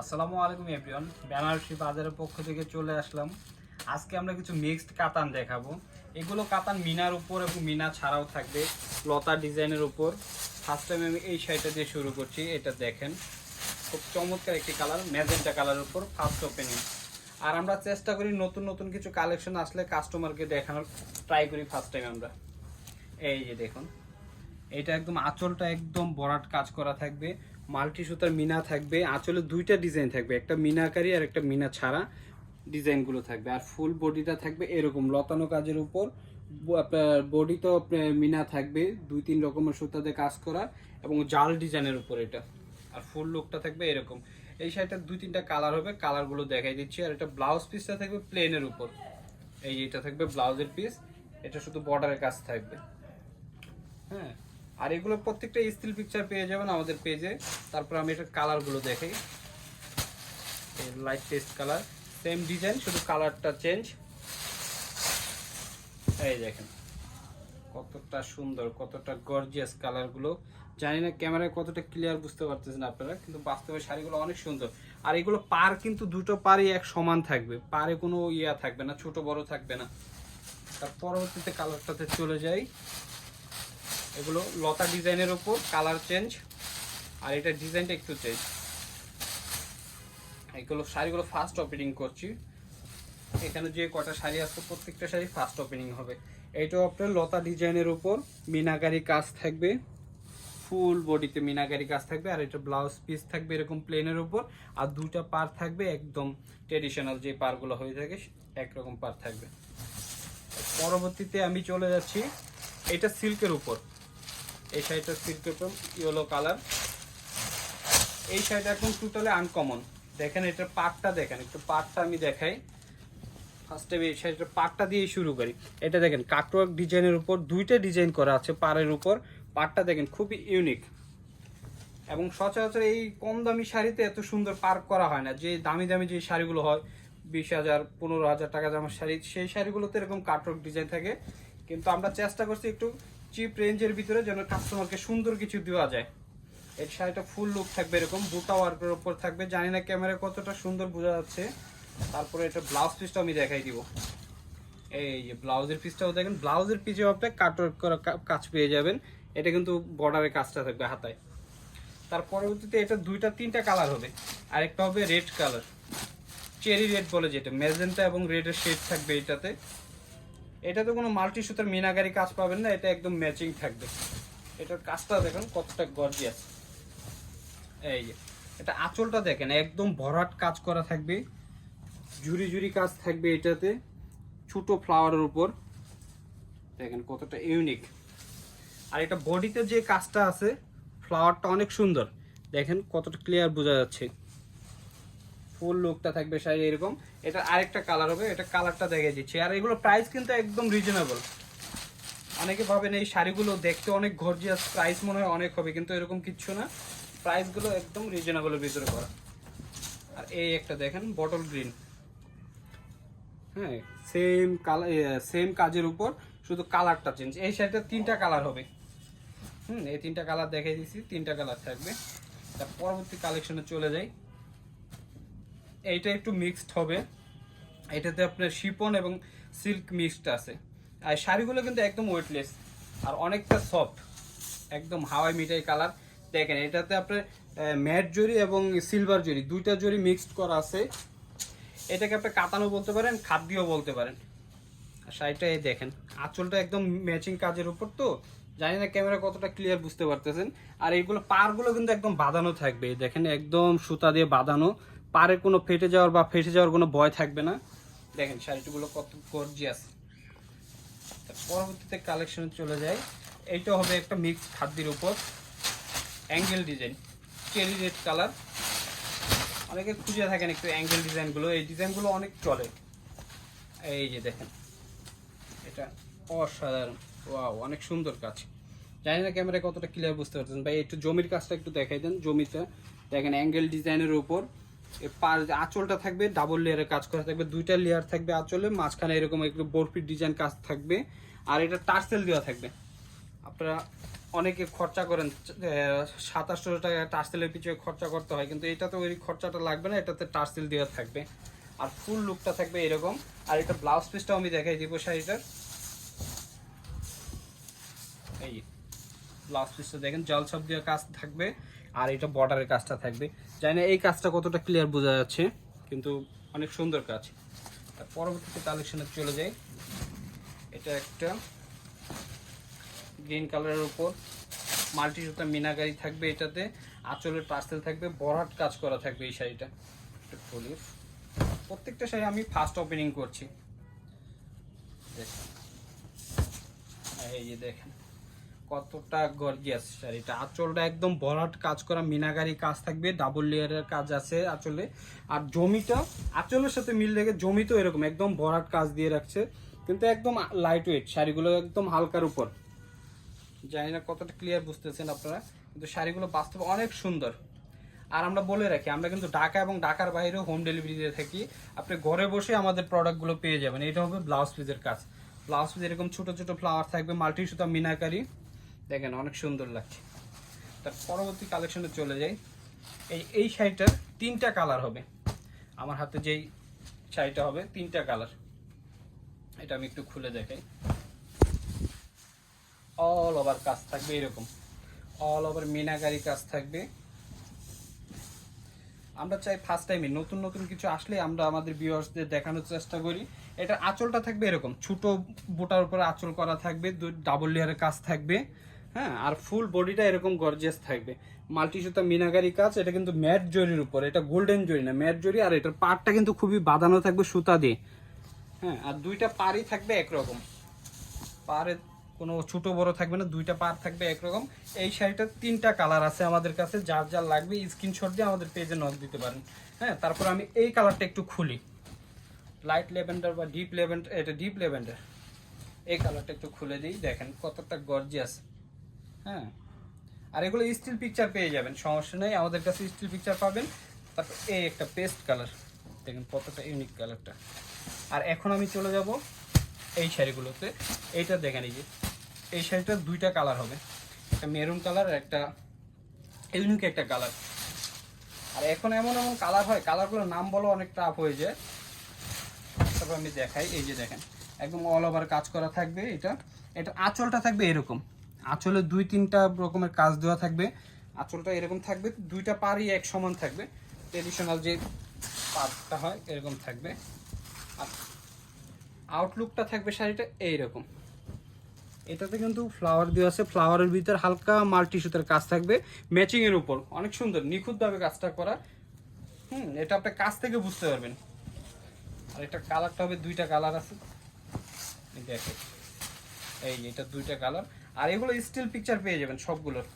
আসসালামু আলাইকুম এভরিওয়ান বেনারসি বাজারের পক্ষ থেকে চলে আসলাম। আজকে আমরা কিছু মিক্সড কাতান দেখাবো। এগুলো কাতান মিনার উপর এবং মিনা ছাড়াও থাকবে, লতা ডিজাইনের উপর। ফার্স্ট টাইম আমি এই শাড়িটা দিয়ে শুরু করছি, এটা দেখেন। খুব চমৎকার একটি কালার ম্যাজেন্টা কালারের উপর ফার্স্ট ওপেনিং আর আমরা চেষ্টা করি নতুন নতুন কিছু কালেকশন আসলে কাস্টমারকে দেখানোর। ট্রাই করি ফার্স্ট টাইম আমরা। এই যে দেখুন। এটা একদম আঁচলটা একদম বরাট কাজ করা থাকবে মাল্টি সুতার মিনা থাকবে আঁচলে দুইটা ডিজাইন থাকবে, একটা মিনাকারি আর একটা মিনা ছাড়া ডিজাইনগুলো থাকবে। আর ফুল বডিটা থাকবে এরকম, লতানো কাজের উপর। আপনার বডি তো মিনা থাকবে, দুই তিন রকমের সুতাতে কাজ করা এবং জাল ডিজাইনের উপর এটা। আর ফুল লুকটা থাকবে এরকম। এই শাড়িটার দুই তিনটা কালার হবে কালারগুলো দেখাই দিচ্ছি। আর এটা ব্লাউজ পিসটা থাকবে প্লেনের উপর। এই এটা থাকবে ব্লাউজের পিস এটা শুধু বর্ডারের কাজ থাকবে। হ্যাঁ? আর এগুলো প্রত্যেকটা স্টিল পিকচার পেয়ে যাবেন আমাদের পেজে তারপর আমি এটার কালারগুলো দেখাই। Light test colour same design শুধু কালারটা চেঞ্জ এই দেখেন, কতটা সুন্দর, কতটা গর্জিয়াস কালারগুলো জানি না ক্যামেরায় কতটা ক্লিয়ার বুঝতে পারতেছেন আপনারা, কিন্তু বাস্তবে শাড়িগুলো অনেক সুন্দর। আর এগুলো পার কিন্তু দুটো পারই এক সমান থাকবে। পারে কোনো ইয়া থাকবে না, ছোট বড় থাকবে না। তার পরবর্তীতে কালারটাতে চলে যাই। এগুলো লতা ডিজাইনের উপর কালার চেঞ্জ আর এটা ডিজাইনটা একটু চেঞ্জ এগুলো শাড়িগুলো ফার্স্ট ওপেনিং করছি। এখানে যে কটা শাড়ি আছে, প্রত্যেকটা শাড়ি ফার্স্ট ওপেনিং হবে। এইটাও আপনার লতা ডিজাইনের উপর, মিনাকারি কাজ থাকবে। ফুল বডিতে মিনাকারি কাজ থাকবে, আর এটা ব্লাউজ পিস থাকবে এরকম প্লেনের উপর। আর দুটা পার থাকবে একদম ট্রেডিশনাল যে পারগুলো হয়ে থাকে, একরকম পার থাকবে। পরবর্তীতে আমি চলে যাচ্ছি, এটা সিল্কের উপর। এই শাড়িটা সিল্কের উপর ইয়েলো কালার এই শাড়িটা এখন টোটালি আনকমন দেখেন এটার পাটটা দেখেন, একটু পাটটা আমি দেখাই। ফার্স্টে এই শাড়িটার পাটটা দিয়ে শুরু করি। এটা দেখেন কাটওয়ার্ক ডিজাইনের উপর দুইটা ডিজাইন করা আছে পাড়ের উপর। পাটটা দেখেন, খুবই ইউনিক এবং সচরাচর এই কম দামি শাড়িতে এত সুন্দর পার্ক করা হয় না। যে দামি দামি যে শাড়িগুলো হয়, বিশ হাজার, পনেরো হাজার টাকা দামের শাড়ি, সেই শাড়িগুলোতে এরকম কাটওয়ার্ক ডিজাইন থাকে। কিন্তু আমরা চেষ্টা করছি একটু চিপ রেঞ্জের ভিতরে যেন কাস্টমারকে সুন্দর কিছু দেওয়া যায়। এর শাড়িটা ফুল লুক থাকবে এরকম বুটা ওয়ার্কের উপর থাকবে। জানি না ক্যামেরা কতটা সুন্দর বোঝা যাচ্ছে। তারপরে এটা ব্লাউজ পিসটা আমি দেখাই দিব। এই যে ব্লাউজের পিসটাও দেখেন ব্লাউজের পিসেও আপনি কাটওয়ার্ক করা কাজ পেয়ে যাবেন। এটা কিন্তু বর্ডারের কাজটা থাকবে হাতায়। তার পরবর্তীতে এটা দুইটা, তিনটা কালার হবে। আরেকটা হবে রেড কালার চেরি রেড বলে যেটা ম্যাজেন্টা এবং রেডের শেড থাকবে এটাতে। এটাতে কোনো মাল্টি সুতার মিনাগারি কাজ পাবেন না, এটা একদম ম্যাচিং থাকবে। এটার কাজটা দেখেন কতটা গর্জিয়াস এই যে, এটা আঁচলটা দেখেন, একদম ভরাট কাজ করা থাকবে। ঝুরি ঝুরি কাজ থাকবে এটাতে, ছোটো ফ্লাওয়ারের উপর। দেখেন কতটা ইউনিক আর এটা বডিতে যে কাজটা আছে ফ্লাওয়ারটা অনেক সুন্দর। দেখেন কতটা ক্লিয়ার বোঝা যাচ্ছে। ফুল লুকটা থাকবে শাড়ি এরকম। এটা আরেকটা কালার হবে, এটা কালারটা দেখে দিচ্ছি আর এগুলো প্রাইস কিন্তু একদম রিজনেবল অনেকে ভাবেন এই শাড়িগুলো দেখতে অনেক গর্জিয়াস প্রাইস মনে হয় অনেক হবে, কিন্তু এরকম কিচ্ছু না। প্রাইসগুলো একদম রিজনেবলের ভিতরে করা। আর এই একটা দেখেন বটল গ্রিন হ্যাঁ সেম কালার সেম কাজের উপর শুধু কালারটা চেঞ্জ এই শাড়িটা তিনটা কালার হবে। হুম, এই তিনটা কালার দেখাই দিছি তিনটা কালার থাকবে। তার পরবর্তী কালেকশনে চলে যাই। এইটা একটু মিক্সড হবে। এটাতে আপনার শিপন এবং সিল্ক মিক্সড আছে। আর শাড়িগুলো কিন্তু একদম ওয়েটলেস আর অনেকটা সফট একদম হাওয়াই মিঠাই কালার দেখেন, এটাতে আপনার ম্যাট জরি এবং সিলভার জরি, দুইটা জরি মিক্সড করা আছে। এটাকে আপনি কাতানো বলতে পারেন, খাদ্যও বলতে পারেন। আর শাড়িটা এই দেখেন, আঁচলটা একদম ম্যাচিং কাজের উপর তো। জানি না ক্যামেরা কতটা ক্লিয়ার বুঝতে পারতেছেন। আর এইগুলো পারগুলো কিন্তু একদম বাঁধানো থাকবে। দেখেন, একদম সুতা দিয়ে বাঁধানো। পারে কোনো ফেটে যাওয়ার বা ফেটে যাওয়ার কোনো ভয় থাকবে না। দেখেন শাড়িগুলো কত গর্জিয়াস পরবর্তীতে কালেকশনে চলে যায় এইটা হবে একটা মিক্স খাদ্যের উপর। Angle design cherry red colour অনেকে খুঁজে থাকেন একটু অ্যাঙ্গেল ডিজাইনগুলো এই ডিজাইনগুলো অনেক চলে। এই যে দেখেন, এটা অসাধারণ। ওয়াও অনেক সুন্দর কাজ। জানি না ক্যামেরায় কতটা ক্লিয়ার বুঝতে পারছেন ভাই, একটু জমির কাজটা একটু দেখাই দেন, জমিটা। দেখেন অ্যাঙ্গেল ডিজাইনের উপর। আঁচলটা থাকবে ডাবল লেয়ারের কাজ করা থাকবে, দুইটা লেয়ার থাকবে আঁচলে, মাঝখানে এরকম একটু বরফির ডিজাইন কাজ থাকবে, আর এটা টার্সেল দেওয়া থাকবে। আপনারা অনেকে খরচা করেন সাতাশশো টাকা টার্সেলের পিছনে খরচা করতে হয়, কিন্তু এটাতে ওই খরচাটা লাগবে না, এটাতে টার্সেল দেওয়া থাকবে। আর ফুল লুকটা থাকবে এরকম, আর এটা ব্লাউজ পিসটাও আমি দেখাই দিব শাড়িটার এই ব্লাউজ পিসটা দেখেন, জল সব দিয়ে কাজ থাকবে। আর এটা বর্ডারের কাজটা থাকবে। জানি না এই কাজটা কতটা ক্লিয়ার বোঝা যাচ্ছে, কিন্তু অনেক সুন্দর কাজ। পরবর্তীতে কালেকশনে চলে যাই। এটা একটা গ্রিন কালারের উপর। মাল্টি সুতা মিনাকারি থাকবে এটাতে। আঁচলের পার্সেল থাকবে। বরাট কাজ করা থাকবে এই শাড়িটা। প্রত্যেকটা শাড়ি আমি ফার্স্ট ওপেনিং করছি। দেখুন এই যে দেখেন। কতটা গর্জিয়াস শাড়িটা। আঁচলটা একদম বরাট কাজ করা মিনাকারি কাজ থাকবে ডাবল লেয়ারের কাজ আছে আঁচলে। আর জমিটা, আঁচলের সাথে মিল রেখে জমি তো এরকম একদম ভরাট কাজ দিয়ে রাখছে। কিন্তু একদম লাইট ওয়েট শাড়িগুলো একদম হালকার উপর। জানি না কতটা ক্লিয়ার বুঝতেছেন আপনারা, কিন্তু শাড়িগুলো বাস্তবে অনেক সুন্দর। আর আমরা বলে রাখি, আমরা কিন্তু ঢাকা এবং ঢাকার বাইরেও হোম ডেলিভারি দিয়ে থাকি। আপনি ঘরে বসে আমাদের প্রোডাক্টগুলো পেয়ে যাবেন। এটা হবে ব্লাউজ পিসের কাজ। ব্লাউজ পিস এরকম ছোটো ছোটো ফ্লাওয়ার থাকবে মাল্টি সুতা মিনাকারি। দেখেন অনেক সুন্দর লাগছে। তার পরবর্তী কালেকশনে চলে যাই। এই এই শাড়িটার তিনটা কালার হবে। আমার হাতে যেই শাড়িটা হবে, তিনটা কালার এটা আমি একটু খুলে দেখাই। অল ওভার কাজ থাকবে এরকম। অল ওভার মিনাকারি কাজ থাকবে। আমরা চাই ফার্স্ট টাইমে নতুন নতুন কিছু আসলে আমরা আমাদের ভিউয়ার্সদের দেখানোর চেষ্টা করি। এটা আঁচলটা থাকবে এরকম। ছোট বোটার উপরে আঁচল করা থাকবে ডাবল লেয়ারের কাজ থাকবে। হ্যাঁ আর ফুল বডিটা এরকম গর্জিয়াস থাকবে। মাল্টি সুতা মিনাগারি কাজ, এটা কিন্তু ম্যাট জরির উপর, এটা গোল্ডেন জরি না, ম্যাট জরি, আর এটার পাড়টা কিন্তু খুবই বাঁধানো থাকবে সুতা দিয়ে। হ্যাঁ আর দুইটা পাড়ই থাকবে একরকম। পাড়ে কোনো ছোট বড় থাকবে না, দুইটা পার থাকবে একরকম। এই শাড়িটার তিনটা কালার আছে আমাদের কাছে, যার যার লাগবে স্ক্রিনশট দিয়ে আমাদের পেজে নক দিতে পারেন। হ্যাঁ তারপর আমি এই কালারটা একটু খুলি। লাইট লেভেন্ডার বা ডিপ লেভেন্ডার এটা ডিপ লেভেন্ডার এই কালারটা একটু খুলে দিই, দেখেন কতটা গর্জিয়াস হ্যাঁ। আর এগুলো স্টিল পিকচার পেয়ে যাবেন, সমস্যা নেই, আমাদের কাছে স্টিল পিকচার পাবেন। তারপর এই একটা পেস্ট কালার দেখেন কতটা ইউনিক কালারটা আর এখন আমি চলে যাব এই শাড়িগুলোতে। এইটা দেখেন এই যে, এই শাড়িটার দুইটা কালার হবে। একটা মেরুন কালার একটা ইউনিক একটা কালার আর এখন এমন এমন কালার হয় কালারগুলোর নাম বলো অনেক টাফ হয়ে যায়। তারপর আমি দেখাই, এই যে দেখেন, একদম অল ওভার কাজ করা থাকবে এটা। এটা আঁচলটা থাকবে এরকম। আঁচলে দুই, তিনটা রকমের কাজ দেওয়া থাকবে। আঁচলটা এরকম থাকবে, দুইটা পারই এক সমান থাকবে। ট্রেডিশনাল যে পাটটা হয়, এরকম থাকবে। আর আউটলুকটা থাকবে শাড়িটা এইরকম। এটাতে কিন্তু ফ্লাওয়ার দেওয়া আছে। ফ্লাওয়ারের ভিতর হালকা মাল্টি সুতার কাজ থাকবে। ম্যাচিং এর উপর। অনেক সুন্দর, নিখুঁতভাবে কাজটা করা। হুম, এটা আপনি কাছ থেকে বুঝতে পারবেন। আর এটা কালারটা হবে, দুইটা কালার আছে। দেখে এই এটা দুইটা কালার আর এগুলো স্টিল পিকচার পেয়ে যাবেন সবগুলোর।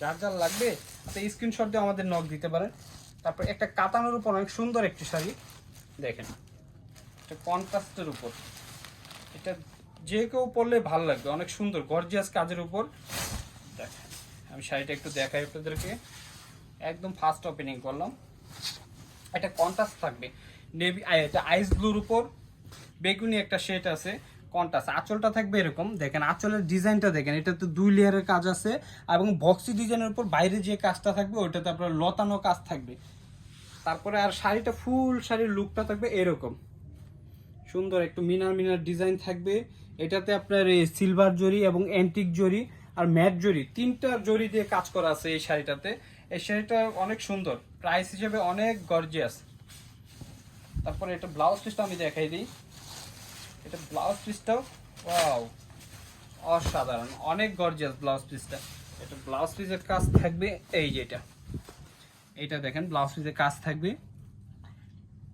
যার যার লাগবে আপনি স্ক্রিনশট দিয়ে আমাদের নক দিতে পারেন। তারপর একটা কাতানোর উপর অনেক সুন্দর একটি শাড়ি, দেখেন। এটা কন্ট্রাস্টের উপর। এটা যে কেউ পরলে ভালো লাগবে, অনেক সুন্দর গর্জিয়াস কাজের উপর। দেখেন, আমি শাড়িটা একটু দেখাই আপনাদেরকে। একদম ফার্স্ট ওপেনিং করলাম। এটা কন্ট্রাস্ট থাকবে। নেভি এটা আইস ব্লুর উপর। বেগুনি একটা শেড আছে। কন্ট্রাস্ট। আঁচলটা থাকবে এরকম। দেখেন, আঁচলের ডিজাইনটা দেখেন এটাতে দুই লেয়ারের কাজ আছে এবং বক্সি ডিজাইনের উপর বাইরে যে কাজটা থাকবে, ওইটাতে আপনার লতানো কাজ থাকবে। তারপরে আর শাড়িটা, ফুল শাড়ির লুকটা থাকবে এরকম। সুন্দর একটু মিনার মিনার ডিজাইন থাকবে। এটাতে আপনার এই সিলভার জরি এবং অ্যান্টিক জরি আর ম্যাট জরি, তিনটা জরি দিয়ে কাজ করা আছে এই শাড়িটাতে। এই শাড়িটা অনেক সুন্দর। প্রাইস হিসেবে অনেক গর্জিয়াস তারপরে এটা ব্লাউজ পিসটা আমি দেখাই দিই। এটা ব্লাউজ পিসটাও ওয়াও অসাধারণ। অনেক গর্জিয়াস ব্লাউজ পিসটা এটা ব্লাউজ পিসের কাজ থাকবে এই যেটা এটা। এটা দেখেন ব্লাউজ পিসের কাজ থাকবে।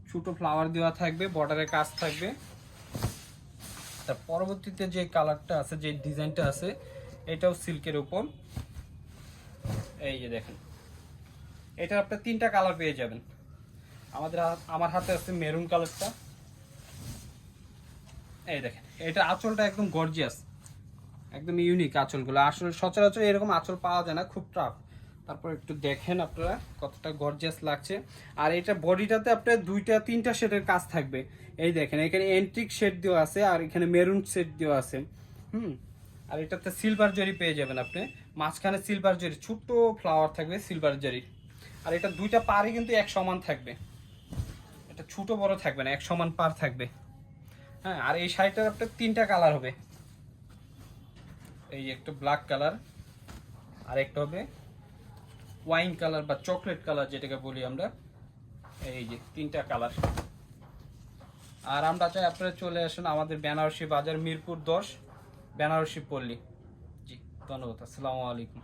ছোট ফ্লাওয়ার দেওয়া থাকবে বর্ডারের কাজ থাকবে। তার পরবর্তীতে যে কালারটা আছে, যে ডিজাইনটা আছে, এটাও সিল্কের উপর। এই যে দেখেন। এটা আপনি তিনটা কালার পেয়ে যাবেন। আমাদের আমার হাতে আছে মেরুন কালারটা এই দেখেন, এটা আঁচলটা একদম গর্জিয়াস একদম ইউনিক আঁচলগুলো। আসলে সচরাচর এরকম আঁচল পাওয়া যায় না, খুব টাফ তারপর একটু দেখেন আপনারা কতটা গর্জিয়াস লাগছে। আর এটা বডিটাতে আপনার দুইটা, তিনটা শেডের কাজ থাকবে। এই দেখেন, এখানে এন্টিক শেড দেওয়া আছে আর এখানে মেরুন শেড দেওয়া আছে। হুম? আর এটাতে সিলভার জরি পেয়ে যাবেন আপনি। মাঝখানে সিলভার জরি ছোট্ট ফ্লাওয়ার থাকবে সিলভার জরি আর এটা দুইটা পারই কিন্তু এক সমান থাকবে। এটা ছোট বড় থাকবে না, এক সমান পার থাকবে। হ্যাঁ আর এই শাড়িটার আপনার তিনটা কালার হবে। এই একটা ব্ল্যাক কালার আর একটা হবে ওয়াইন কালার বা চকলেট কালার যেটাকে বলি আমরা। এই যে তিনটা কালার আর আমরা চাই আপনারা চলে আসুন আমাদের বেনারসি বাজার মিরপুর দশ, বেনারসি পল্লী। জি, ধন্যবাদ, আসসালামু আলাইকুম।